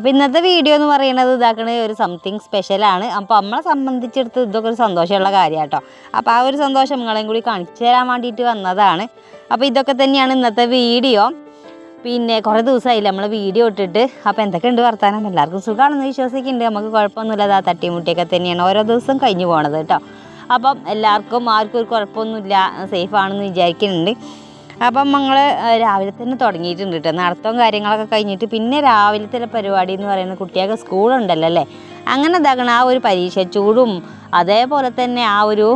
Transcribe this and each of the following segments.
അപ്പോൾ ഇന്നത്തെ വീഡിയോ എന്ന് പറയുന്നത് ഇതാക്കണ ഒരു സംതിങ് സ്പെഷ്യലാണ് അപ്പോൾ നമ്മളെ സംബന്ധിച്ചെടുത്ത് ഇതൊക്കെ ഒരു സന്തോഷമുള്ള കാര്യം കേട്ടോ അപ്പോൾ ആ ഒരു സന്തോഷം നിങ്ങളെയും കൂടി കാണിച്ചു തരാൻ വേണ്ടിയിട്ട് വന്നതാണ്. അപ്പോൾ ഇതൊക്കെ തന്നെയാണ് ഇന്നത്തെ വീഡിയോ പിന്നെ കുറേ ദിവസമായില്ല നമ്മൾ വീഡിയോ ഇട്ടിട്ട്. അപ്പോൾ എന്തൊക്കെയുണ്ട് വർത്താനം? എല്ലാവർക്കും സുഖമാണെന്ന് വിശ്വസിക്കുന്നുണ്ട്. നമുക്ക് കുഴപ്പമൊന്നുമില്ല. അതാ തട്ടിമുട്ടിയൊക്കെ തന്നെയാണ് ഓരോ ദിവസം കഴിഞ്ഞു പോണത് കേട്ടോ. അപ്പം എല്ലാവർക്കും ആർക്കും ഒരു കുഴപ്പമൊന്നുമില്ല. സേഫ് ആണെന്ന് വിചാരിക്കുന്നുണ്ട്. അപ്പം ഞങ്ങൾ രാവിലെ തന്നെ തുടങ്ങിയിട്ടുണ്ട് കേട്ടോ നടത്തവും കാര്യങ്ങളൊക്കെ കഴിഞ്ഞിട്ട് പിന്നെ രാവിലത്തെ പരിപാടി എന്ന് പറയുന്നത് കുട്ടികൾക്ക് സ്കൂളുണ്ടല്ലോ അല്ലേ? അങ്ങനെ ഇതാക്കണം ആ ഒരു പരീക്ഷ ചൂടും അതേപോലെ തന്നെ ആ ഒരു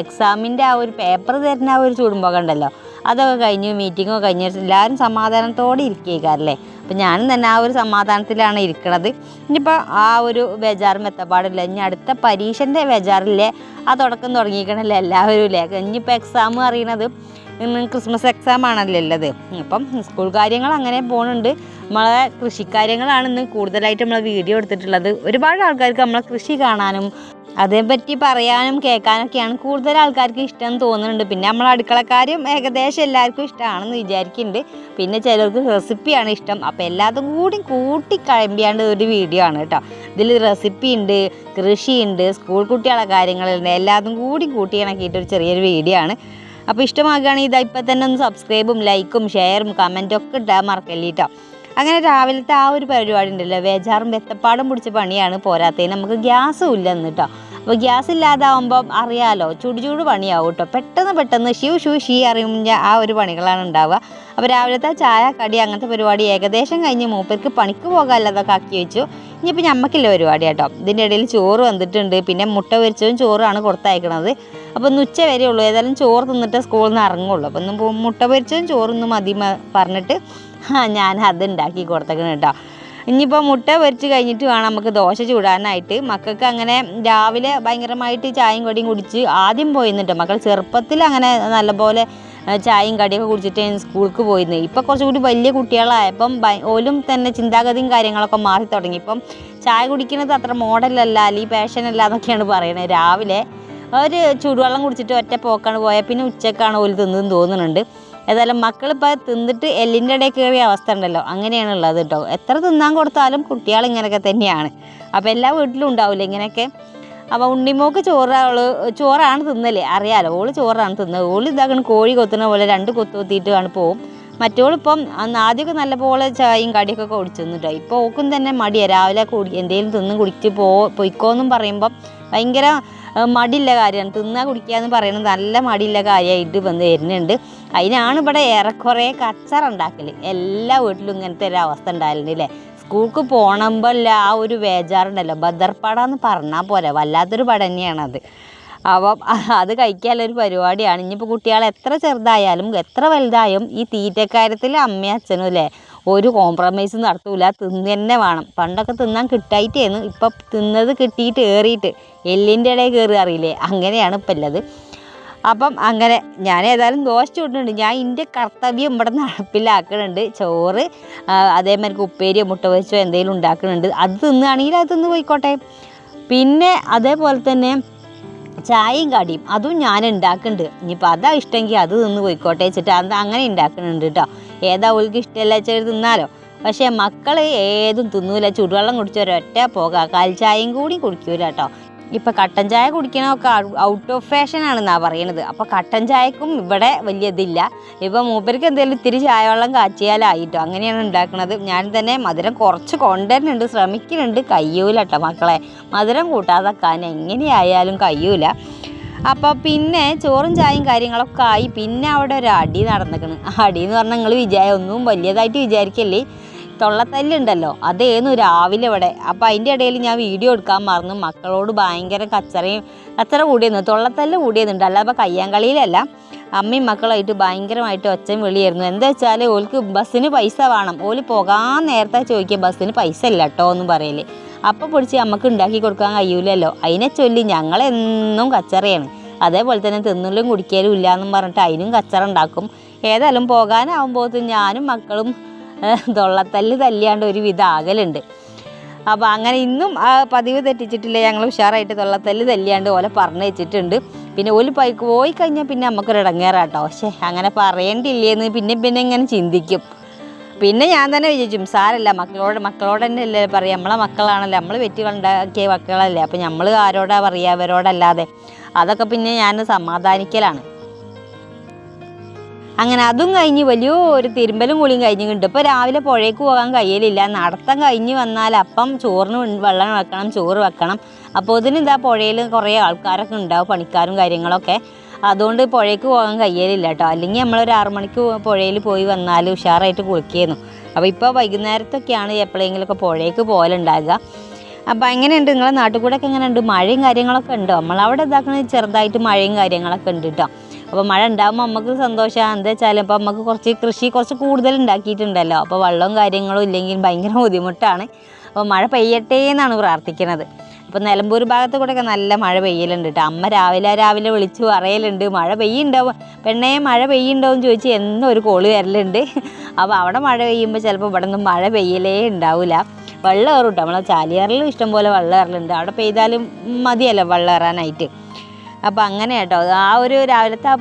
എക്സാമിന്റെ ആ ഒരു പേപ്പർ തരുന്ന ആ ഒരു ചൂടുമ്പോൾ ഉണ്ടല്ലോ. അതൊക്കെ കഴിഞ്ഞു മീറ്റിങ്ങൊക്കെ കഴിഞ്ഞിട്ട് എല്ലാവരും സമാധാനത്തോടെ ഇരിക്കുകയല്ലേ അപ്പം ഞാനും തന്നെ ആ ഒരു സമാധാനത്തിലാണ് ഇരിക്കണത്. ഇനിയിപ്പോൾ ആ ഒരു ബേജാറും എത്തപ്പാടില്ല ഇനി അടുത്ത പരീക്ഷന്റെ ബേജാറില്ലേ ആ തുടക്കം തുടങ്ങിയിരിക്കണല്ലേ എല്ലാവരും ഇല്ലേ ഇനിയിപ്പോൾ എക്സാം അറിയണത് ക്രിസ്മസ് എക്സാം ആണല്ലോ ഉള്ളത്. അപ്പം സ്കൂൾ കാര്യങ്ങൾ അങ്ങനെ പോകുന്നുണ്ട് നമ്മളെ കൃഷിക്കാര്യങ്ങളാണ് ഇന്ന് കൂടുതലായിട്ട് നമ്മൾ വീഡിയോ എടുത്തിട്ടുള്ളത്. ഒരുപാട് ആൾക്കാർക്ക് നമ്മളെ കൃഷി കാണാനും അതേപറ്റി പറയാനും കേൾക്കാനൊക്കെയാണ് കൂടുതൽ ആൾക്കാർക്ക് ഇഷ്ടം തോന്നുന്നുണ്ട്. പിന്നെ നമ്മൾ അടുക്കളക്കാരും ഏകദേശം എല്ലാവർക്കും ഇഷ്ടമാണെന്ന് വിചാരിക്കുന്നുണ്ട്. പിന്നെ ചിലർക്ക് റെസിപ്പിയാണ് ഇഷ്ടം. അപ്പോൾ എല്ലാതും കൂടി കൂട്ടി കഴിമ്പിയാണ്ട് ഒരു വീഡിയോ ആണ് കേട്ടോ. ഇതിൽ റെസിപ്പി ഉണ്ട് കൃഷിയുണ്ട് സ്കൂൾ കുട്ടികളെ കാര്യങ്ങളുണ്ട് എല്ലാതും കൂടി കൂട്ടി ഒരു ചെറിയൊരു വീഡിയോ ആണ്. അപ്പോൾ ഇഷ്ടമാകുകയാണെങ്കിൽ ഇതാ ഇപ്പം തന്നെ ഒന്ന് സബ്സ്ക്രൈബും ലൈക്കും ഷെയറും കമന്റും ഒക്കെ ഇട്ടാൽ മറക്കല്ലേ കേട്ടോ. അങ്ങനെ രാവിലത്തെ ആ ഒരു പരിപാടി ഉണ്ടല്ലോ വേജാറും വെത്തപ്പാടും പിടിച്ച പണിയാണ് പോരാത്തതിന് നമുക്ക് ഗ്യാസും ഇല്ലെന്ന് കേട്ടോ. അപ്പോൾ ഗ്യാസ് ഇല്ലാതാവുമ്പം അറിയാലോ ചൂട് ചൂട് പണിയാവും കേട്ടോ. പെട്ടെന്ന് പെട്ടെന്ന് ഷൂ ഷൂ ഷീ അറിയുമ്പോൾ ആ ഒരു പണികളാണ് ഉണ്ടാവുക. അപ്പോൾ രാവിലത്തെ ചായ കടി അങ്ങനത്തെ പരിപാടി ഏകദേശം കഴിഞ്ഞ് മൂപ്പർക്ക് പണിക്ക് പോകാമല്ലതൊക്കെ ആക്കി വെച്ചു. ഇനിയിപ്പോൾ ഞമ്മക്കില്ല പരിപാടി കേട്ടോ. ഇതിന്റെ ഇടയിൽ ചോറ് വന്നിട്ടുണ്ട്. പിന്നെ മുട്ട പൊരിച്ചതും ചോറാണ് കൊടുത്തയക്കണത്. അപ്പോൾ ഇന്ന് ഉച്ച വരെ ഉള്ളൂ. ഏതായാലും ചോറ് തിന്നിട്ട് സ്കൂളിൽ നിന്ന് ഇറങ്ങുള്ളൂ. അപ്പോൾ ഇന്ന് മുട്ട പൊരിച്ചതും ചോറൊന്നും മതി പറഞ്ഞിട്ട് ആ ഞാൻ അത് ഉണ്ടാക്കി കൊടുത്തേക്കണം കേട്ടോ ഇനിയിപ്പോൾ മുട്ട പൊരിച്ച് കഴിഞ്ഞിട്ട് വേണം നമുക്ക് ദോശ ചൂടാനായിട്ട്. മക്കൾക്ക് അങ്ങനെ രാവിലെ ഭയങ്കരമായിട്ട് ചായയും കടിയും കുടിച്ച് ആദ്യം പോയിരുന്നിട്ടോ മക്കൾ ചെറുപ്പത്തിൽ അങ്ങനെ നല്ലപോലെ ചായയും കടിയൊക്കെ കുടിച്ചിട്ട് സ്കൂൾക്ക് പോയിരുന്നു ഇപ്പോൾ കുറച്ചുകൂടി വലിയ കുട്ടികളായപ്പം ഓലും തന്നെ ചിന്താഗതിയും കാര്യങ്ങളൊക്കെ മാറി തുടങ്ങി. ഇപ്പം ചായ കുടിക്കുന്നത് അത്ര മോഡലല്ല അല്ലെങ്കിൽ പാഷനല്ല എന്നൊക്കെയാണ് പറയുന്നത് രാവിലെ ഒരു ചൂടുവെള്ളം കുടിച്ചിട്ട് ഒറ്റ പോക്കാണ് പോയാൽ പിന്നെ ഉച്ചക്കാണ് ഓൽ തിന്നതെന്ന് തോന്നുന്നുണ്ട്. ഏതായാലും മക്കളിപ്പോൾ തിന്നിട്ട് എല്ലിന്റെ ഇടയിൽ കയറിയ അവസ്ഥ ഉണ്ടല്ലോ. അങ്ങനെയാണ് ഉള്ളത് കേട്ടോ എത്ര തിന്നാൻ കൊടുത്താലും കുട്ടികൾ ഇങ്ങനെയൊക്കെ തന്നെയാണ്. അപ്പോൾ എല്ലാ വീട്ടിലും ഉണ്ടാവില്ല ഇങ്ങനെയൊക്കെ? അപ്പോൾ ഉണ്ണിമോക്ക് ചോറ് ചോറാണ് തിന്നൽ. അറിയാലോ ഓൾ ചോറാണ് തിന്നത്. ഓൾ ഇതാക്കണം കോഴി കൊത്തുന്ന പോലെ രണ്ട് കൊത്തു കൊത്തിയിട്ട് ആണ് പോവും. മറ്റോളിപ്പം അന്ന് ആദ്യമൊക്കെ നല്ലപോലെ ചായയും കടിയൊക്കെ കുടിച്ചു കേട്ടോ ഇപ്പോൾ ഓക്കും തന്നെ മടിയാണ് രാവിലെ കുടി എന്തെങ്കിലും തിന്നും കുടിച്ച് പോ പൊയ്ക്കോന്നും പറയുമ്പം ഭയങ്കര മടിയുള്ള കാര്യമാണ്. തിന്നാ കുടിക്കുക എന്ന് പറയുന്നത് നല്ല മടിയുള്ള കാര്യമായിട്ട് വന്ന് വരുന്നുണ്ട്. അതിനാണ് ഇവിടെ ഏറെക്കുറെ കച്ചറ ഉണ്ടാക്കൽ എല്ലാ വീട്ടിലും ഇങ്ങനത്തെ ഒരു അവസ്ഥ ഉണ്ടായിരുന്നു അല്ലേ? സ്കൂൾക്ക് പോണമ്പല്ല ആ ഒരു വേജാറുണ്ടല്ലോ ബദർപ്പാട എന്ന് പറഞ്ഞാൽ പോലെ വല്ലാത്തൊരു പട തന്നെയാണത് അപ്പം അത് കഴിക്കാനുള്ളൊരു പരിപാടിയാണ്. ഇനിയിപ്പോൾ കുട്ടികൾ എത്ര ചെറുതായാലും എത്ര വലുതായും ഈ തീറ്റക്കാര്യത്തിൽ അമ്മയും അച്ഛനും അല്ലേ? ഒരു കോംപ്രമൈസും നടത്തൂല തിന്ന് വേണം. പണ്ടൊക്കെ തിന്നാൻ കിട്ടായിട്ടേന്ന്. ഇപ്പം തിന്നത് കിട്ടിയിട്ട് ഏറിയിട്ട് എല്ലിന്റെ ഇടയിൽ കയറി അറിയില്ലേ? അങ്ങനെയാണ് ഇപ്പം ഉള്ളത് അപ്പം അങ്ങനെ ഞാൻ ഏതായാലും ദോശ ചൂടുന്നുണ്ട്. ഞാൻ എന്റെ കർത്തവ്യം ഇവിടെ നടപ്പിലാക്കുന്നുണ്ട് ചോറ് അതേമാതിരി ഉപ്പേരിയോ മുട്ട വെച്ചോ എന്തെങ്കിലും ഉണ്ടാക്കുന്നുണ്ട് അത് തിന്നുകയാണെങ്കിൽ അത് തിന്ന് പോയിക്കോട്ടെ. പിന്നെ അതേപോലെ തന്നെ ചായയും കടിയും അതും ഞാൻ ഉണ്ടാക്കുന്നുണ്ട് ഇനിയിപ്പോൾ അതാ ഇഷ്ടമെങ്കിൽ അത് തിന്ന് പോയിക്കോട്ടെ വെച്ചിട്ട് അത് അങ്ങനെ ഉണ്ടാക്കുന്നുണ്ട് കേട്ടോ ഏതാ ഓൾക്ക് ഇഷ്ടമല്ല വെച്ചാൽ തിന്നാലോ? പക്ഷേ മക്കൾ ഏതും തിന്നൂല. ചൂടുവെള്ളം കുടിച്ചൊരൊറ്റ പോകാം. കാൽച്ചായയും ചായയും കൂടി കുടിക്കൂല കേട്ടോ. ഇപ്പം കട്ടൻ ചായ കുടിക്കണമൊക്കെ ഔട്ട് ഓഫ് ഫാഷൻ ആണെന്നാണ് പറയണത്. അപ്പോൾ കട്ടൻ ചായക്കും ഇവിടെ വലിയ ഇതില്ല. ഇപ്പം മൂപ്പർക്ക് എന്തെങ്കിലും ഇത്തിരി ചായ വെള്ളം കാച്ചിയാലായിട്ടോ. അങ്ങനെയാണ് ഉണ്ടാക്കുന്നത് ഞാൻ തന്നെ മധുരം കുറച്ച് കൊണ്ടുവരുന്നുണ്ട്. ശ്രമിക്കുന്നുണ്ട്. കയ്യൂല കേട്ടോ മക്കളെ. മധുരം കൂട്ടാതെ കാൻ എങ്ങനെയായാലും കയ്യൂല. അപ്പോൾ പിന്നെ ചോറും ചായയും കാര്യങ്ങളൊക്കെ ആയി. പിന്നെ അവിടെ ഒരു അടി നടന്നിക്കണ്. അടി എന്ന് പറഞ്ഞാൽ നിങ്ങൾ വിചാരം ഒന്നും വലിയതായിട്ട് വിചാരിക്കല്ലേ? തൊള്ളത്തല്ലുണ്ടല്ലോ. അതേന്നു രാവിലെ ഇവിടെ. അപ്പോൾ അതിന്റെ ഇടയിൽ ഞാൻ വീഡിയോ എടുക്കാൻ മറന്നു. മക്കളോട് ഭയങ്കര കച്ചറയും കച്ചറ കൂടിയെന്ന്. തൊള്ളത്തല്ല് കൂടിയെന്നുണ്ട്. അല്ല അപ്പോൾ കയ്യാങ്കളിയിലല്ല. അമ്മയും മക്കളായിട്ട് ഭയങ്കരമായിട്ട് ഒച്ചയും വിളിയായിരുന്നു. എന്താ വെച്ചാൽ ഓൾക്ക് ബസ്സിന് പൈസ വേണം. ഓൽ പോകാൻ നേരത്തെ ചോദിക്കുക ബസ്സിന് പൈസ ഇല്ല കേട്ടോ എന്ന് പറയൽ. അപ്പോൾ പൊടിച്ച് നമുക്ക് ഉണ്ടാക്കി കൊടുക്കാൻ കഴിയൂലല്ലോ. അതിനെ ചൊല്ലി ഞങ്ങളെന്നും കച്ചറയാണ്. അതേപോലെ തന്നെ തിന്നലും കുടിക്കലും ഇല്ല എന്നും പറഞ്ഞിട്ട് അതിനും കച്ചറ ഉണ്ടാക്കും. ഏതായാലും പോകാനാവുമ്പോൾ ഞാനും മക്കളും തൊള്ളത്തല്ല് തല്ലിയാണ്ട് ഒരു വിധം ആകലുണ്ട്. അപ്പോൾ അങ്ങനെ ഇന്നും പതിവ് തെറ്റിച്ചിട്ടില്ല. ഞങ്ങൾ ഉഷാറായിട്ട് തൊള്ളത്തല്ല് തല്ലിയാണ്ട് ഓലെ പറഞ്ഞു വെച്ചിട്ടുണ്ട്. പിന്നെ ഓൽ പൈക്ക് പോയി കഴിഞ്ഞാൽ പിന്നെ നമുക്കൊരു ഇടങ്ങേറാട്ടോ പക്ഷേ അങ്ങനെ പറയേണ്ടില്ലേന്ന് പിന്നെ പിന്നെ ഇങ്ങനെ ചിന്തിക്കും. പിന്നെ ഞാൻ തന്നെ വിചാരിച്ചു സാരല്ല മക്കളോട് മക്കളോട് തന്നെ അല്ലേ പറയാം നമ്മളെ മക്കളാണല്ലോ നമ്മൾ വെറ്റുകളുണ്ടാക്കിയ മക്കളല്ലേ അപ്പം നമ്മൾ ആരോടാ പറയുക അവരോടല്ലാതെ. അതൊക്കെ പിന്നെ ഞാൻ സമാധാനിക്കലാണ്. അങ്ങനെ അതും കഴിഞ്ഞ് വലിയ ഒരു തിരുമ്പലും കുളിയും കഴിഞ്ഞിട്ടുണ്ട്. ഇപ്പോൾ രാവിലെ പുഴയ്ക്ക് പോകാൻ കഴിയലില്ല. നടത്തം കഴിഞ്ഞ് വന്നാൽ അപ്പം ചോറിന് വെള്ളം വെക്കണം ചോറ് വെക്കണം. അപ്പോൾ ഇതിന് ഇതാ പുഴയിൽ കുറേ ആൾക്കാരൊക്കെ ഉണ്ടാവും പണിക്കാരും കാര്യങ്ങളൊക്കെ. അതുകൊണ്ട് പുഴയ്ക്ക് പോകാൻ കഴിയലില്ല കേട്ടോ അല്ലെങ്കിൽ നമ്മളൊരു ആറു മണിക്ക് പുഴയിൽ പോയി വന്നാൽ ഉഷാറായിട്ട് കുളിക്കുന്നു. അപ്പോൾ ഇപ്പോൾ വൈകുന്നേരത്തൊക്കെയാണ് എപ്പോഴെങ്കിലുമൊക്കെ പുഴയ്ക്ക് പോകലുണ്ടാകുക അപ്പോൾ എങ്ങനെയുണ്ട്? നിങ്ങളെ നാട്ടിൽ കൂടെ ഒക്കെ എങ്ങനെയുണ്ട്? മഴയും കാര്യങ്ങളൊക്കെ ഉണ്ടോ? നമ്മളവിടെ ഇതാക്കണത് ചെറുതായിട്ട് മഴയും കാര്യങ്ങളൊക്കെ ഉണ്ട് കേട്ടോ അപ്പോൾ മഴ ഉണ്ടാകുമ്പോൾ നമുക്ക് സന്തോഷമാണ് എന്താ വെച്ചാൽ അപ്പോൾ നമുക്ക് കുറച്ച് കൃഷി കുറച്ച് കൂടുതൽ ഉണ്ടാക്കിയിട്ടുണ്ടല്ലോ. അപ്പോൾ വെള്ളവും കാര്യങ്ങളും ഇല്ലെങ്കിൽ ഭയങ്കര ബുദ്ധിമുട്ടാണ്. അപ്പോൾ മഴ പെയ്യട്ടെ എന്നാണ് പ്രാർത്ഥിക്കുന്നത് അപ്പോൾ നിലമ്പൂർ ഭാഗത്ത് കൂടെയൊക്കെ നല്ല മഴ പെയ്യലുണ്ട് കേട്ടോ അമ്മ രാവിലെ രാവിലെ വിളിച്ചു പറയലുണ്ട് മഴ പെയ്യുണ്ടാവും പെണ്ണേ മഴ പെയ്യുണ്ടാവും ചോദിച്ച് എന്നും ഒരു കോൾ വരലുണ്ട്. അപ്പോൾ അവിടെ മഴ പെയ്യുമ്പോൾ ചിലപ്പോൾ ഇവിടെ നിന്നും മഴ പെയ്യലേ ഉണ്ടാവില്ല വെള്ളം കയറും കേട്ടോ നമ്മളെ ചാലിയാറിൽ ഇഷ്ടംപോലെ വെള്ളം കയറലുണ്ട് അവിടെ പെയ്താലും മതിയല്ലോ വെള്ളം കയറാനായിട്ട് അപ്പോൾ അങ്ങനെ കേട്ടോ ആ ഒരു രാവിലത്തെ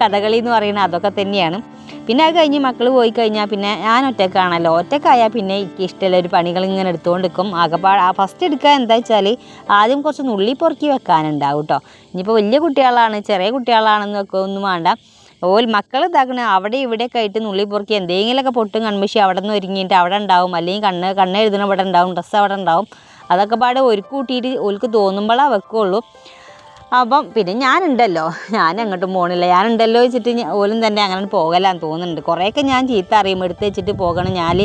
കഥകളി എന്ന് പറയുന്നത് അതൊക്കെ തന്നെയാണ്. പിന്നെ അത് കഴിഞ്ഞ് മക്കൾ പോയി കഴിഞ്ഞാൽ പിന്നെ ഞാൻ ഒറ്റക്കാണല്ലോ. ഒറ്റക്കായാൽ പിന്നെ എനിക്ക് ഇഷ്ടമുള്ള ഒരു പണികൾ ഇങ്ങനെ എടുത്തുകൊണ്ട് നിൽക്കും ആകെപ്പാട് ആ ഫസ്റ്റ് എടുക്കുക എന്താ വെച്ചാൽ ആദ്യം കുറച്ച് നുള്ളി പൊറുക്കി വെക്കാനുണ്ടാവും കേട്ടോ ഇനിയിപ്പോൾ വലിയ കുട്ടികളാണ് ചെറിയ കുട്ടികളാണെന്ന് ഒക്കെ ഒന്നും വേണ്ട. ഓൽ മക്കൾ ഇതാക്കണ അവിടെ ഇവിടെയൊക്കെ ആയിട്ട് നുള്ളി പൊറുക്കി എന്തെങ്കിലുമൊക്കെ പൊട്ടും കൺമിഷി അവിടെ നിന്ന് ഒരുങ്ങിയിട്ട് അവിടെ ഉണ്ടാവും. അല്ലെങ്കിൽ കണ്ണ് കണ്ണ് എഴുതണ ഇവിടെ ഉണ്ടാവും ഡ്രസ്സ് അവിടെ ഉണ്ടാവും. അതൊക്കെ പാടെ ഒരു കൂട്ടിയിട്ട് ഓൽക്ക് തോന്നുമ്പോഴാണ് വെക്കുള്ളൂ. അപ്പം പിന്നെ ഞാനുണ്ടല്ലോ. ഞാൻ അങ്ങോട്ടും പോകണില്ല ഞാനുണ്ടല്ലോ വെച്ചിട്ട് ഓലും തന്നെ അങ്ങനെ പോകലാന്ന് തോന്നുന്നുണ്ട്. കുറേയൊക്കെ ഞാൻ ചീത്ത അറിയും. എടുത്ത് വെച്ചിട്ട് പോകണം. ഞാൻ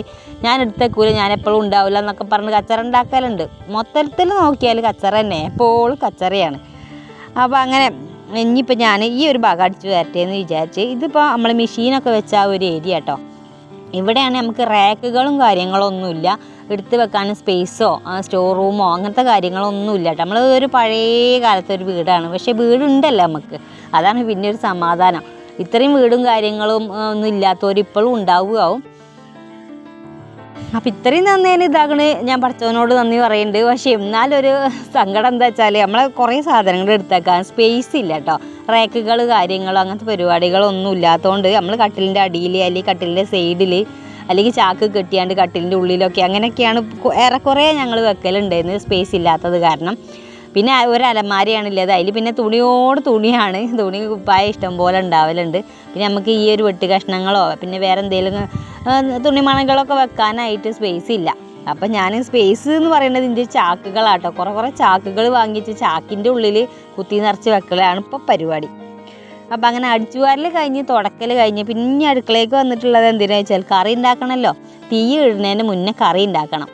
ഞാൻ എടുത്തേക്കൂല ഞാൻ എപ്പോഴും ഉണ്ടാവില്ല എന്നൊക്കെ പറഞ്ഞ് കച്ചറ ഉണ്ടാക്കലുണ്ട്. മൊത്തത്തിൽ നോക്കിയാൽ കച്ചറ തന്നെ. എപ്പോഴും കച്ചറയാണ്. അപ്പോൾ അങ്ങനെ ഇനിയിപ്പോൾ ഞാൻ ഈ ഒരു ഭാഗം അടിച്ച് വരട്ടെ എന്ന് വിചാരിച്ച് ഇതിപ്പോൾ നമ്മൾ മെഷീനൊക്കെ വെച്ച ആ ഒരു ഏരിയ കേട്ടോ ഇവിടെയാണ് നമുക്ക് റാക്കുകളും കാര്യങ്ങളൊന്നുമില്ല. എടുത്ത് വെക്കാനും സ്പേസോ സ്റ്റോർ റൂമോ അങ്ങനത്തെ കാര്യങ്ങളൊന്നുമില്ല കേട്ടോ. നമ്മൾ ഒരു പഴയ കാലത്തെ ഒരു വീടാണ്. പക്ഷേ വീടുണ്ടല്ലോ നമുക്ക്. അതാണ് പിന്നെ ഒരു സമാധാനം. ഇത്രയും വീടും കാര്യങ്ങളും ഒന്നും ഇല്ലാത്തവർ ഇപ്പോഴും ഉണ്ടാവുകയാവും. അപ്പം ഇത്രയും നന്നേന് ഇതാകണ് ഞാൻ പഠിച്ചവനോട് നന്ദി പറയുന്നുണ്ട് പക്ഷേ എന്നാലൊരു സങ്കടം എന്താ വെച്ചാൽ നമ്മളെ കുറേ സാധനങ്ങൾ എടുത്തേക്കാൻ സ്പേസ് ഇല്ല കേട്ടോ റാക്കുകൾ കാര്യങ്ങൾ അങ്ങനത്തെ പരിപാടികളൊന്നും ഇല്ലാത്തതുകൊണ്ട് നമ്മൾ കട്ടിലിന്റെ അടിയിൽ അല്ലെങ്കിൽ കട്ടിലിന്റെ സൈഡിൽ അല്ലെങ്കിൽ ചാക്ക് കെട്ടിയാണ്ട് കട്ടിലിന്റെ ഉള്ളിലൊക്കെ അങ്ങനെയൊക്കെയാണ് ഏറെക്കുറെ ഞങ്ങൾ വെക്കലുണ്ടായിരുന്നു. സ്പേസ് ഇല്ലാത്തത് കാരണം. പിന്നെ ഒരു അലമാരയാണ് ഉള്ളത് അതിൽ പിന്നെ തുണിയോട് തുണിയാണ്. തുണി കുപ്പായ ഇഷ്ടം പോലെ ഉണ്ടാവലുണ്ട്. പിന്നെ നമുക്ക് ഈ ഒരു വെട്ട് കഷ്ണങ്ങളോ പിന്നെ വേറെ എന്തെങ്കിലും തുണിമണകളൊക്കെ വെക്കാനായിട്ട് സ്പേസ് ഇല്ല. അപ്പം ഞാൻ സ്പേസ് എന്ന് പറയുന്നത് ഇതിന്റെ ചാക്കുകളാട്ടോ. കുറേ കുറേ ചാക്കുകൾ വാങ്ങിച്ച് ചാക്കിന്റെ ഉള്ളിൽ കുത്തി നിറച്ച് വെക്കലാണ് ഇപ്പോൾ പരിപാടി. അപ്പം അങ്ങനെ അടിച്ചുവാരൽ കഴിഞ്ഞ് തുടക്കൽ കഴിഞ്ഞ് പിന്നെ അടുക്കളയിലേക്ക് വന്നിട്ടുള്ളത് എന്തിനാ വെച്ചാൽ കറി ഉണ്ടാക്കണമല്ലോ തീ ഇടുന്നതിന് മുന്നേ കറി ഉണ്ടാക്കണം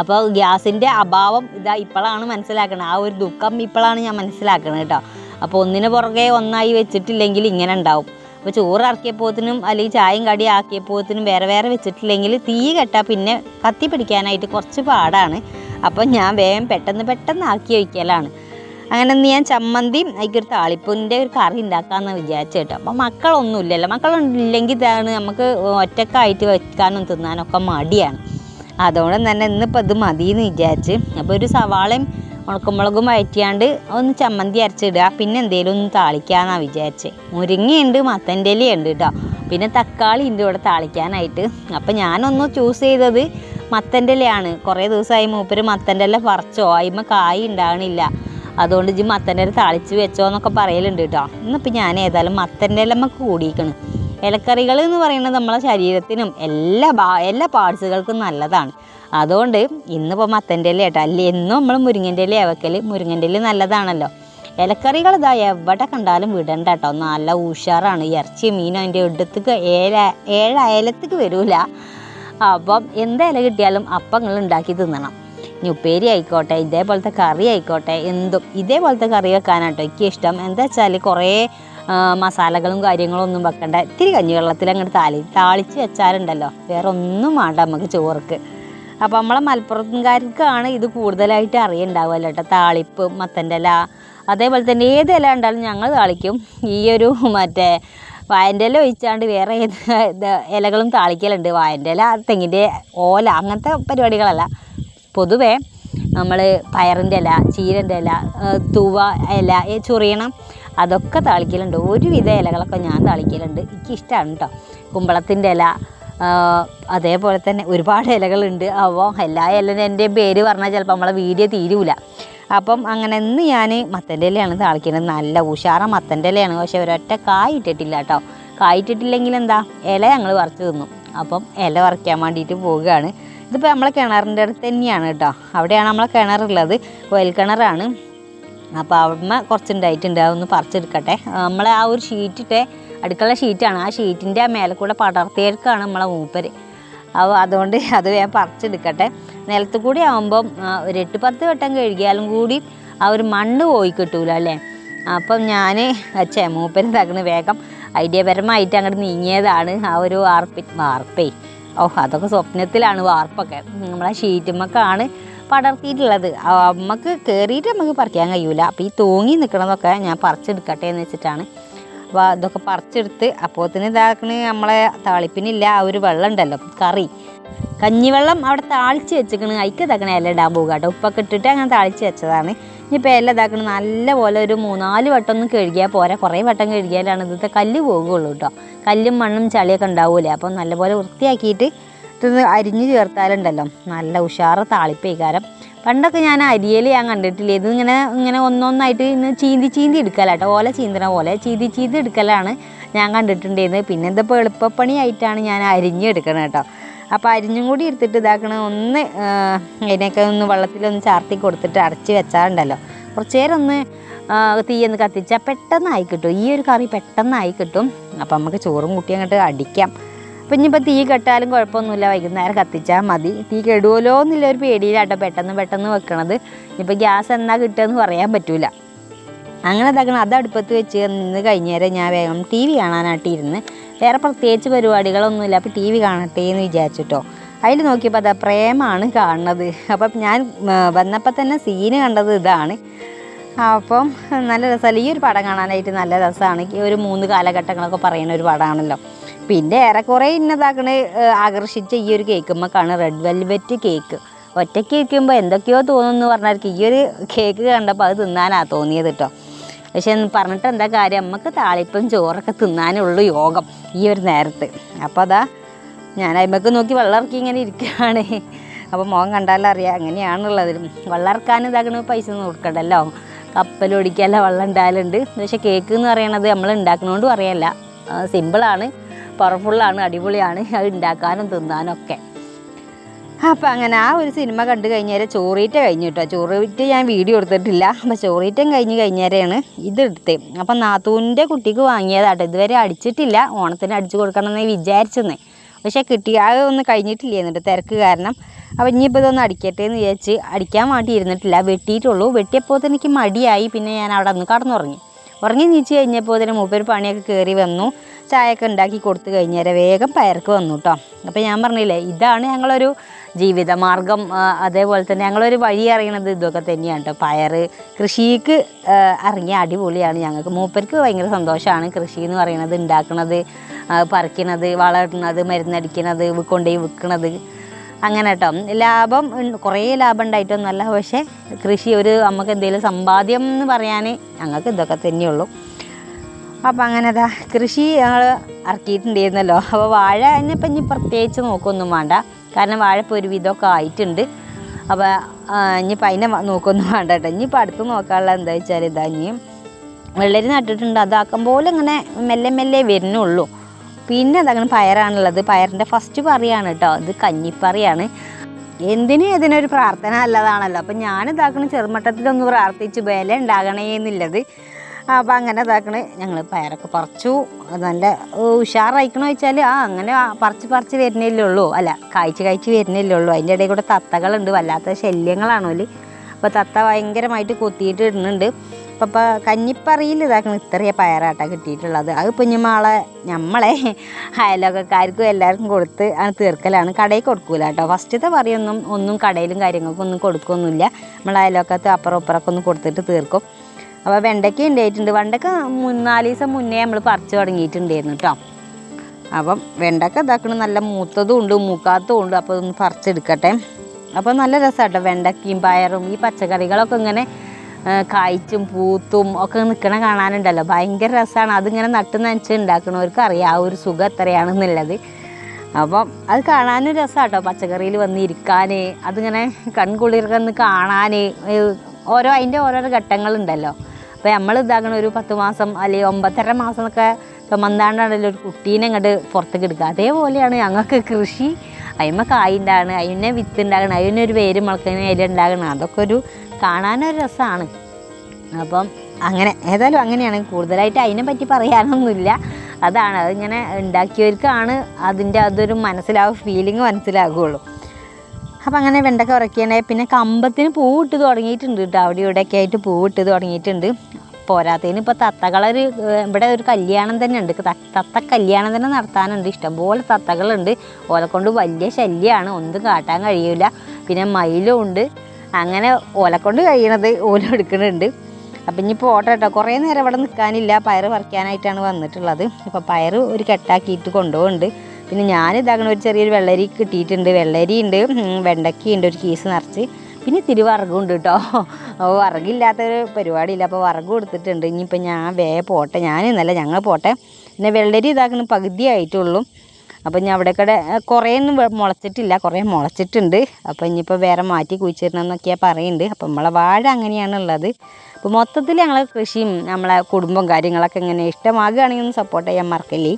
അപ്പോൾ ഗ്യാസിന്റെ അഭാവം ഇതാ ഇപ്പോഴാണ് മനസ്സിലാക്കണത്. ആ ഒരു ദുഃഖം ഇപ്പോഴാണ് ഞാൻ മനസ്സിലാക്കണത് കേട്ടോ. അപ്പോൾ ഒന്നിന് പുറകെ ഒന്നായി വെച്ചിട്ടില്ലെങ്കിൽ ഇങ്ങനെ ഉണ്ടാവും അപ്പോൾ ചോറ് ഇറക്കിയപ്പോത്തിനും അല്ലെങ്കിൽ ചായയും കടി ആക്കിയപ്പോത്തിനും വേറെ വേറെ വെച്ചിട്ടില്ലെങ്കിൽ തീ കെട്ടാൽ പിന്നെ കത്തി പിടിക്കാനായിട്ട് കുറച്ച് പാടാണ്. അപ്പം ഞാൻ വേഗം പെട്ടെന്ന് പെട്ടെന്ന് ആക്കി വയ്ക്കലാണ് അങ്ങനെ ഞാൻ ചമ്മന്തി അതിക്കൊരു താളിപ്പൂന്റെ ഒരു കറി ഉണ്ടാക്കാമെന്ന് വിചാരിച്ചു കേട്ടോ. അപ്പോൾ മക്കളൊന്നും ഇല്ലല്ലോ മക്കളില്ലെങ്കിൽ ഇതാണ് നമുക്ക് ഒറ്റക്കായിട്ട് വയ്ക്കാനും തിന്നാനൊക്കെ മടിയാണ്. അതുകൊണ്ട് തന്നെ ഇന്നിപ്പോൾ ഇത് മതിയെന്ന് വിചാരിച്ച്. അപ്പോൾ ഒരു സവാളയും ഉണക്കമുളകും വഴറ്റിയാണ്ട് ഒന്ന് ചമ്മന്തി അരച്ചിടുക. പിന്നെ എന്തെങ്കിലും ഒന്ന് താളിക്കാന്നാണ് വിചാരിച്ചത് മുരിങ്ങയുണ്ട് മത്തന്റെ ഇലയുണ്ട് കേട്ടോ പിന്നെ തക്കാളി ഉണ്ട് ഇവിടെ താളിക്കാനായിട്ട്. അപ്പം ഞാനൊന്ന് ചൂസ് ചെയ്തത് മത്തന്റെ ഇലയാണ് കുറേ ദിവസമായി മൂപ്പര് മത്തന്റെ ഇല പറിച്ചോ? അതിമ്മ കായ് ഉണ്ടാകണില്ല അതുകൊണ്ട് ഇജ്ജ് മത്തന്റെ ഇല താളിച്ച് വെച്ചോ എന്നൊക്കെ പറയലുണ്ട് കേട്ടോ ഇന്നിപ്പോൾ ഞാൻ ഏതായാലും മത്തന്റെ ഇലമ്മ കൂടിയിരിക്കണം ഇലക്കറികൾ എന്ന് പറയുന്നത് നമ്മളെ ശരീരത്തിനും എല്ലാ എല്ലാ പാർട്സുകൾക്കും നല്ലതാണ്. അതുകൊണ്ട് ഇന്നിപ്പോൾ മത്തന്റെ ഇല കേട്ടോ. അല്ലേ എന്നും നമ്മൾ മുരിങ്ങന്റെ ഇല വെക്കൽ മുരിങ്ങന്റെ ഇല നല്ലതാണല്ലോ. ഇലക്കറികൾ ഇതാ എവിടെ കണ്ടാലും വിടണ്ട കേട്ടോ. നല്ല ഉഷാറാണ്. ഇറച്ചി മീനും അതിന്റെ ഇടത്തേക്ക് ഏഴ ഏഴ് അയലത്തേക്ക് വരൂല. അപ്പം എന്ത് ഇല കിട്ടിയാലും അപ്പങ്ങൾ ഉണ്ടാക്കി തിന്നണം. ഇനി ഉപ്പേരി ആയിക്കോട്ടെ ഇതേപോലത്തെ കറി ആയിക്കോട്ടെ എന്തും. ഇതേപോലത്തെ കറി വെക്കാനാട്ടോ എനിക്ക് ഇഷ്ടം. എന്താ വെച്ചാൽ കുറേ മസാലകളും കാര്യങ്ങളും ഒന്നും വെക്കണ്ട. ഇത്തിരി കഞ്ഞിവെള്ളത്തിൽ അങ്ങോട്ട് താളി താളിച്ച് വെച്ചാലുണ്ടല്ലോ. വേറെ ഒന്നും വേണ്ട നമുക്ക് ചോർക്ക്. അപ്പോൾ നമ്മളെ മലപ്പുറത്തുകാർക്കാണ് ഇത് കൂടുതലായിട്ട് അറിയുണ്ടാവുമല്ലോ കേട്ടോ താളിപ്പ് മത്തന്റെ ഇല അതേപോലെ തന്നെ ഏത് ഇല ഉണ്ടാലും ഞങ്ങൾ താളിക്കും. ഈ ഒരു മറ്റേ വായന്റെ ഇല ഒഴിച്ചാണ്ട് വേറെ ഏത് ഇലകളും താളിക്കലുണ്ട്. വായന്റെ ഇല തെങ്ങിന്റെ ഓല അങ്ങനത്തെ പരിപാടികളല്ല. പൊതുവേ നമ്മൾ പയറിന്റെ ഇല ചീരന്റെ ഇല തൂവ ഇല ചൊറിയണം അതൊക്കെ താളിക്കലുണ്ട്. ഒരുവിധ ഇലകളൊക്കെ ഞാൻ താളിക്കലുണ്ട്. എനിക്ക് ഇഷ്ടമാണ് കേട്ടോ കുമ്പളത്തിന്റെ ഇല അതേപോലെ തന്നെ ഒരുപാട് ഇലകളുണ്ട്. അപ്പോൾ എല്ലാ ഇലയും എന്റെ പേര് പറഞ്ഞാൽ ചിലപ്പോൾ നമ്മളെ വീഡിയോ തീരൂല. അപ്പം അങ്ങനെ ഇന്ന് ഞാൻ മത്തന്റെ ഇലയാണ് താളിക്കുന്നത്. നല്ല ഉഷാറ മത്തന്റെ ഇലയാണ്. പക്ഷേ ഒരൊറ്റ കായ് ഇട്ടിട്ടില്ല കേട്ടോ. കായ് ഇട്ടിട്ടില്ലെങ്കിൽ എന്താ? ഇല ഞങ്ങൾ പറിച്ച് തിന്നു. അപ്പം ഇല പറിക്കാൻ വേണ്ടിയിട്ട് പോവുകയാണ്. ഇതിപ്പോൾ നമ്മളെ കിണറിന്റെ അടുത്ത് തന്നെയാണ് കേട്ടോ. അവിടെയാണ് നമ്മളെ കിണറുള്ളത്. കോയൽ കിണറാണ്. അപ്പോൾ അവിടെ കുറച്ചുണ്ടായിട്ടുണ്ട് അതൊന്ന് പറിച്ചെടുക്കട്ടെ. നമ്മളെ ആ ഒരു ഷീറ്റിട്ടെ അടുക്കള ഷീറ്റാണ്. ആ ഷീറ്റിന്റെ മേലെ കൂടെ പടർത്തിയേക്കാണ് നമ്മളെ മൂപ്പര്. അപ്പോൾ അതുകൊണ്ട് അത് ഞാൻ പറിച്ചെടുക്കട്ടെ. നിലത്ത് കൂടി ആകുമ്പം ഒരു എട്ട് പത്ത് വട്ടം കഴുകിയാലും കൂടി ആ ഒരു മണ്ണ് പോയി കിട്ടൂല അല്ലേ? അപ്പം ഞാൻ അച്ഛേ മൂപ്പര് തകണ് വേഗം ഐഡിയപരമായിട്ട് അങ്ങോട്ട് നീങ്ങിയതാണ്. ആ ഒരു വാർപ്പി വാർപ്പേ. ഓ അതൊക്കെ സ്വപ്നത്തിലാണ് വാർപ്പൊക്കെ. നമ്മളെ ഷീറ്റുമ്മക്കാണ് പടർത്തിയിട്ടുള്ളത്. അമ്മയ്ക്ക് കയറിയിട്ട് നമുക്ക് പറിക്കാൻ കഴിയൂല. അപ്പോൾ ഈ തൂങ്ങി നിൽക്കണതൊക്കെ ഞാൻ പറിച്ചെടുക്കട്ടെ എന്ന് വെച്ചിട്ടാണ്. അപ്പോൾ അതൊക്കെ പറിച്ചെടുത്ത് അപ്പോത്തിന് ഇതാക്കണ നമ്മളെ താളിപ്പിനില്ല ആ ഒരു വെള്ളം ഉണ്ടല്ലോ കറി. കഞ്ഞിവെള്ളം അവിടെ താളിച്ച് വെച്ചിക്കണ്. അതിക്ക് ഇതാക്കണ ഇല ഇടാൻ പോകുക കേട്ടോ. ഉപ്പൊക്കെ ഇട്ടിട്ട് അങ്ങനെ താളിച്ച് വെച്ചതാണ്. ഇനിയിപ്പോൾ ഇല ഇതാക്കണ നല്ല പോലെ ഒരു മൂന്നാൽ വട്ടം ഒന്ന് കഴുകിയാൽ പോരാ. കുറേ വട്ടം കഴുകിയാലാണ് ഇന്നത്തെ കല്ല് പോകുള്ളൂ കേട്ടോ. കല്ലും മണ്ണും ചളിയൊക്കെ ഉണ്ടാവൂലേ. അപ്പം നല്ലപോലെ വൃത്തിയാക്കിയിട്ട് ഇതൊന്ന് അരിഞ്ഞ് ചേർത്താലുണ്ടല്ലോ. നല്ല ഉഷാറ് താളിപ്പേക്കാരം പണ്ടൊക്കെ ഞാൻ അരിയൽ ഞാൻ കണ്ടിട്ടില്ല. ഇത് ഇങ്ങനെ ഇങ്ങനെ ഒന്നൊന്നായിട്ട് ഇന്ന് ചീന്തി ചീന്തി എടുക്കലാട്ടോ. ഓല ചീന്തണ പോലെ ചീന്തി ചീന്തി എടുക്കലാണ് ഞാൻ കണ്ടിട്ടുണ്ടായിരുന്നത്. പിന്നെ ഇതിപ്പോൾ എളുപ്പപ്പണിയായിട്ടാണ് ഞാൻ അരിഞ്ഞെടുക്കണത് കേട്ടോ. അപ്പോൾ അരിഞ്ഞും കൂടി എടുത്തിട്ട് ഇതാക്കണ. ഒന്ന് അതിനൊക്കെ ഒന്ന് വെള്ളത്തിലൊന്ന് ചാർത്തി കൊടുത്തിട്ട് അടച്ച് വെച്ചാലുണ്ടല്ലോ. കുറച്ച് നേരം ഒന്ന് തീയൊന്ന് കത്തിച്ചാൽ പെട്ടെന്നായി കിട്ടും. ഈ ഒരു കറി പെട്ടെന്നായി കിട്ടും. അപ്പം നമുക്ക് ചോറും കൂട്ടി അങ്ങോട്ട് അടിക്കാം. അപ്പം ഇനിയിപ്പോൾ തീ കെട്ടാലും കുഴപ്പമൊന്നുമില്ല. വൈകുന്നേരം കത്തിച്ചാൽ മതി. തീ കെടുവല്ലോ എന്നുള്ള ഒരു പേടിയിലാട്ടോ പെട്ടെന്ന് പെട്ടെന്ന് വെക്കണത്. ഇനിയിപ്പോൾ ഗ്യാസ് എന്നാ കിട്ടുകയെന്ന് പറയാൻ പറ്റൂല. അങ്ങനെ ഇതാക്കണം. അത് അടുപ്പത്ത് വെച്ച് നിന്ന് കഴിഞ്ഞേരം ഞാൻ വേഗം ടി വി കാണാനായിട്ടിരുന്ന് വേറെ പ്രത്യേകിച്ച് പരിപാടികളൊന്നുമില്ല. അപ്പോൾ ടി വി കാണട്ടെ എന്ന് വിചാരിച്ചിട്ടോ. അതിൽ നോക്കിയപ്പോൾ അതാ പ്രേമാണ് കാണുന്നത്. അപ്പം ഞാൻ വന്നപ്പോൾ തന്നെ സീന് കണ്ടത് ഇതാണ്. അപ്പം നല്ല രസമല്ല ഈ ഒരു പടം കാണാനായിട്ട് നല്ല രസമാണ്. ഒരു മൂന്ന് കാലഘട്ടങ്ങളൊക്കെ പറയുന്ന ഒരു പടമാണല്ലോ. പിന്നെ ഏറെക്കുറെ ഇന്നതാക്കണ ആകർഷിച്ച ഈ ഒരു കേക്കുമ്മക്കാണ് റെഡ് വെൽവെറ്റ് കേക്ക് ഒറ്റയ്ക്ക് ഇരിക്കുമ്പോൾ എന്തൊക്കെയോ തോന്നുന്നു പറഞ്ഞാൽ ഈ ഒരു കേക്ക് കണ്ടപ്പോൾ അത് തിന്നാനാണ് തോന്നിയത് കേട്ടോ പക്ഷെ പറഞ്ഞിട്ട് എന്താ കാര്യം? നമുക്ക് താളിപ്പം ചോറൊക്കെ തിന്നാനുള്ളൂ യോഗം ഈ ഒരു നേരത്ത്. അപ്പോൾ അതാ ഞാൻ അയിമക്ക് നോക്കി വെള്ളമിറക്കി ഇങ്ങനെ ഇരിക്കുകയാണ് അപ്പോൾ മോൻ കണ്ടാലറിയാം അങ്ങനെയാണുള്ളത് വെള്ളമിറക്കാൻ ഇതാക്കണ പൈസ കൊടുക്കണ്ടല്ലോ? കപ്പൽ ഓടിക്കാല്ല വെള്ളം ഉണ്ടായാലുണ്ട് പക്ഷേ കേക്ക് എന്ന് പറയണത് നമ്മൾ ഉണ്ടാക്കണോണ്ടും അറിയില്ല സിമ്പിളാണ് പവർഫുള്ളാണ് അടിപൊളിയാണ് അത് ഉണ്ടാക്കാനും തിന്നാനും ഒക്കെ അപ്പം അങ്ങനെ ആ ഒരു സിനിമ കണ്ടു കഴിഞ്ഞാൽ ചോറീറ്റ കഴിഞ്ഞു കേട്ടോ ചോറീറ്റ് ഞാൻ വീഡിയോ എടുത്തിട്ടില്ല. അപ്പം ചോറീറ്റം കഴിഞ്ഞ് കഴിഞ്ഞേരെയാണ് എടുത്തത് അപ്പം നാത്തൂന്റെ കുട്ടിക്ക് വാങ്ങിയതാട്ടോ. ഇതുവരെ അടിച്ചിട്ടില്ല. ഓണത്തിന് അടിച്ചു കൊടുക്കണം എന്നേ വിചാരിച്ചെന്നേ. പക്ഷേ കിട്ടി. അത് ഒന്നും കഴിഞ്ഞിട്ടില്ല എന്നിട്ട് തിരക്ക് കാരണം. അപ്പം ഇനിയിപ്പോൾ ഇതൊന്ന് അടിക്കട്ടെ എന്ന് വിചാരിച്ച് അടിക്കാൻ വേണ്ടി ഇരുന്നിട്ടില്ല വെട്ടിയിട്ടുള്ളൂ. വെട്ടിയപ്പോൾ തന്നെ എനിക്ക് മടിയായി. പിന്നെ ഞാൻ അവിടെ നിന്ന് കടന്നുറങ്ങി. ഉറങ്ങി നീച്ച് കഴിഞ്ഞപ്പോൾ തന്നെ മൂപ്പര് പണിയൊക്കെ കയറി വന്നു. ചായയൊക്കെ ഉണ്ടാക്കി കൊടുത്തു കഴിഞ്ഞേരം വേഗം പയർക്ക് വന്നു കേട്ടോ അപ്പോൾ ഞാൻ പറഞ്ഞില്ലേ ഇതാണ് ഞങ്ങളൊരു ജീവിതമാർഗം. അതേപോലെ തന്നെ ഞങ്ങളൊരു വഴി അറിയണത് ഇതൊക്കെ തന്നെയാണ് കേട്ടോ പയർ കൃഷിക്ക് ഇറങ്ങിയ അടിപൊളിയാണ് ഞങ്ങൾക്ക്. മൂപ്പർക്ക് ഭയങ്കര സന്തോഷമാണ് കൃഷി എന്ന് പറയുന്നത് ഉണ്ടാക്കണത് ആ, പറിക്കണത് വളമിടുന്നത് മരുന്നടിക്കണത് കൊണ്ടുപോയി വിൽക്കണത്. അങ്ങനെ കേട്ടോ ലാഭം കുറേ ലാഭം ഉണ്ടായിട്ടൊന്നുമല്ല പക്ഷേ കൃഷി ഒരു നമുക്ക് എന്തെങ്കിലും സമ്പാദ്യം എന്ന് പറയാൻ ഞങ്ങൾക്ക് ഇതൊക്കെ തന്നെയുള്ളൂ. അപ്പം അങ്ങനെ അതാ കൃഷി ഞങ്ങൾ ഇറക്കിയിട്ടുണ്ടായിരുന്നല്ലോ. അപ്പോൾ വാഴ ഇനിയിപ്പം ഇനി പ്രത്യേകിച്ച് നോക്കൊന്നും വേണ്ട. കാരണം വാഴ ഇപ്പോൾ ഒരു വിധമൊക്കെ ആയിട്ടുണ്ട്. അപ്പോൾ ഇനിയിപ്പോൾ അതിനെ നോക്കൊന്നും വേണ്ട കേട്ടോ ഇനിയിപ്പോൾ അടുത്ത് നോക്കാനുള്ള എന്താ വെച്ചാൽ ഇതാ ഇനിയും വെള്ളരി നട്ടിട്ടുണ്ട്. അതാക്കുമ്പോൾ പോലെ ഇങ്ങനെ മെല്ലെ മെല്ലെ വരുന്നുള്ളൂ. പിന്നെ എന്താണ് പയറാണുള്ളത്. പയറിന്റെ ഫസ്റ്റ് പറയാണ് കേട്ടോ ഇത് കഞ്ഞിപ്പറിയാണ് എന്തിനും ഇതിനൊരു പ്രാർത്ഥന അല്ലാതാണല്ലോ. അപ്പം ഞാൻ ഇതാക്കണ ചെറുമട്ടത്തിലൊന്ന് പ്രാർത്ഥിച്ച്. വില ഉണ്ടാകണേ എന്നുള്ളത്. അപ്പം അങ്ങനെ ഇതാക്കണ. ഞങ്ങൾ പയറൊക്കെ പറിച്ചു. നല്ല ഉഷാറായിക്കണോ വെച്ചാൽ ആ അങ്ങനെ പറിച്ച് പറിച്ച് വരുന്നില്ലേ ഉള്ളൂ. അല്ല കായ്ച്ച് കായ്ച്ച് വരുന്നില്ലേ ഉള്ളൂ. അതിന്റെ ഇടയിൽ കൂടെ തത്തകളുണ്ട്. വല്ലാത്ത ശല്യങ്ങളാണോ അപ്പോൾ തത്ത ഭയങ്കരമായിട്ട് കൊത്തിയിട്ട് ഇടുന്നുണ്ട്. ഇപ്പം കഞ്ഞിപ്പറിയിൽ ഇതാക്കണം. ഇത്രയും പയറാട്ട കിട്ടിയിട്ടുള്ളത്. അത് കുഞ്ഞുമാളെ നമ്മളെ അയലോകക്കാർക്കും എല്ലാവർക്കും കൊടുത്ത് അത് തീർക്കലാണ്. കടയിൽ കൊടുക്കൂല കേട്ടോ ഫസ്റ്റത്തെ പറയൊന്നും ഒന്നും കടയിലും കാര്യങ്ങൾക്കും ഒന്നും കൊടുക്കുകയൊന്നുമില്ല നമ്മൾ അയലോക്കത്ത് അപ്പുറം ഇപ്പുറമൊക്കെ ഒന്ന് കൊടുത്തിട്ട് തീർക്കും. അപ്പോൾ വെണ്ടയ്ക്ക ഉണ്ടായിട്ടുണ്ട് വെണ്ടയ്ക്ക മൂന്നാൽ ദിവസം മുന്നേ നമ്മൾ പറിച്ചു തുടങ്ങിയിട്ടുണ്ടായിരുന്നു കേട്ടോ അപ്പം വെണ്ടയ്ക്ക ഇതാക്കണം നല്ല മൂത്തതും ഉണ്ട് മൂക്കാത്തതും ഉണ്ട്. അപ്പോൾ ഒന്ന് പറിച്ചെടുക്കട്ടെ. അപ്പോൾ നല്ല രസമാട്ടോ വെണ്ടയ്ക്കയും പയറും ഈ പച്ചക്കറികളൊക്കെ ഇങ്ങനെ കായ്ച്ചും പൂത്തും ഒക്കെ നിൽക്കണ കാണാനുണ്ടല്ലോ. ഭയങ്കര രസമാണ് അതിങ്ങനെ നട്ട് നനച്ച് ഉണ്ടാക്കണവർക്ക് അറിയാം. ആ ഒരു സുഖം എത്രയാണെന്നുള്ളത്. അപ്പം അത് കാണാനും രസമാട്ടോ പച്ചക്കറിയിൽ വന്ന് ഇരിക്കാൻ അതിങ്ങനെ കൺകുളിർന്ന് കാണാൻ ഓരോ അതിന്റെ ഓരോരോ ഘട്ടങ്ങളുണ്ടല്ലോ. അപ്പോൾ നമ്മൾ ഇതാക്കണ ഒരു പത്ത് മാസം അല്ലെങ്കിൽ ഒമ്പത്തര മാസം എന്നൊക്കെ ചുമന്നാണ്ടാണല്ലോ ഒരു കുട്ടീനെ അങ്ങോട്ട് പുറത്തേക്ക് എടുക്കുക. അതേപോലെയാണ് ഞങ്ങൾക്ക് കൃഷി. അതിമ്മ കായ ഉണ്ടാകണം അതിനെ വിത്ത് ഉണ്ടാകണം അതിനൊരു വേര് മുളക്കുന്ന ഇല ഉണ്ടാകണം അതൊക്കെ ഒരു കാണാനൊരു രസമാണ് അപ്പം അങ്ങനെ ഏതായാലും അങ്ങനെയാണ്. കൂടുതലായിട്ട് അതിനെ പറ്റി പറയാനൊന്നുമില്ല. അതാണ്. അതിങ്ങനെ ഉണ്ടാക്കിയവർക്കാണ് അതിന്റെ അതൊരു മനസ്സിലാവും ഫീലിംഗ് മനസ്സിലാകുള്ളൂ. അപ്പം അങ്ങനെ വെണ്ടക്ക ഉറക്കിയണേ പിന്നെ കമ്പത്തിന് പൂവിട്ട് തുടങ്ങിയിട്ടുണ്ട് കേട്ടോ. അവിടെ ഇവിടെയൊക്കെ ആയിട്ട് പൂവിട്ട് തുടങ്ങിയിട്ടുണ്ട്. പോരാത്തതിന് ഇപ്പോൾ തത്തകളൊരു ഇവിടെ ഒരു കല്യാണം തന്നെ ഉണ്ട്. തത്ത കല്യാണം തന്നെ നടത്താനുണ്ട്. ഇഷ്ടംപോലെ തത്തകളുണ്ട്. ഓലെ കൊണ്ട് വലിയ ശല്യമാണ്. ഒന്നും കാട്ടാൻ കഴിയില്ല പിന്നെ മയിലും ഉണ്ട്. അങ്ങനെ ഓലക്കൊണ്ട് കഴിയണത് ഓല എടുക്കുന്നുണ്ട് അപ്പം ഇനി പോട്ടെ കേട്ടോ. കുറേ നേരം ഇവിടെ നിൽക്കാനില്ല. പയർ പറിക്കാനായിട്ടാണ് വന്നിട്ടുള്ളത്. അപ്പോൾ പയർ ഒരു കെട്ടാക്കിയിട്ട് കൊണ്ടുപോകുന്നുണ്ട്. പിന്നെ ഞാൻ ഇതാകണ ഒരു ചെറിയൊരു വെള്ളരി കിട്ടിയിട്ടുണ്ട്. വെള്ളരി ഉണ്ട് വെണ്ടയ്ക്കുണ്ട് ഒരു കീസ് നിറച്ച്. പിന്നെ ഇത്തിരി വറകുണ്ട് കേട്ടോ. വറകില്ലാത്തൊരു പരിപാടിയില്ല. അപ്പോൾ വറക് കൊടുത്തിട്ടുണ്ട്. ഇനിയിപ്പോൾ ഞാൻ വേ പോട്ടെ. ഞാൻ ഇന്നല്ല ഞങ്ങൾ പോട്ടെ. പിന്നെ വെള്ളരി ഇതാക്കുന്ന പകുതി ആയിട്ടുള്ളൂ അപ്പോൾ കൂടെ കുറേ ഒന്നും മുളച്ചിട്ടില്ല. കുറേ മുളച്ചിട്ടുണ്ട്. അപ്പോൾ ഇനിയിപ്പോൾ വേറെ മാറ്റി കുഴിച്ചിടണം എന്നൊക്കെയാണ് പറയുന്നുണ്ട് അപ്പോൾ നമ്മളെ വാഴ അങ്ങനെയാണുള്ളത്. അപ്പോൾ മൊത്തത്തിൽ ഞങ്ങളെ കൃഷിയും നമ്മളെ കുടുംബം കാര്യങ്ങളൊക്കെ ഇങ്ങനെ ഇഷ്ടമാകുകയാണെങ്കിൽ ഒന്ന് സപ്പോർട്ട് ചെയ്യാൻ മറക്കല്ലേ.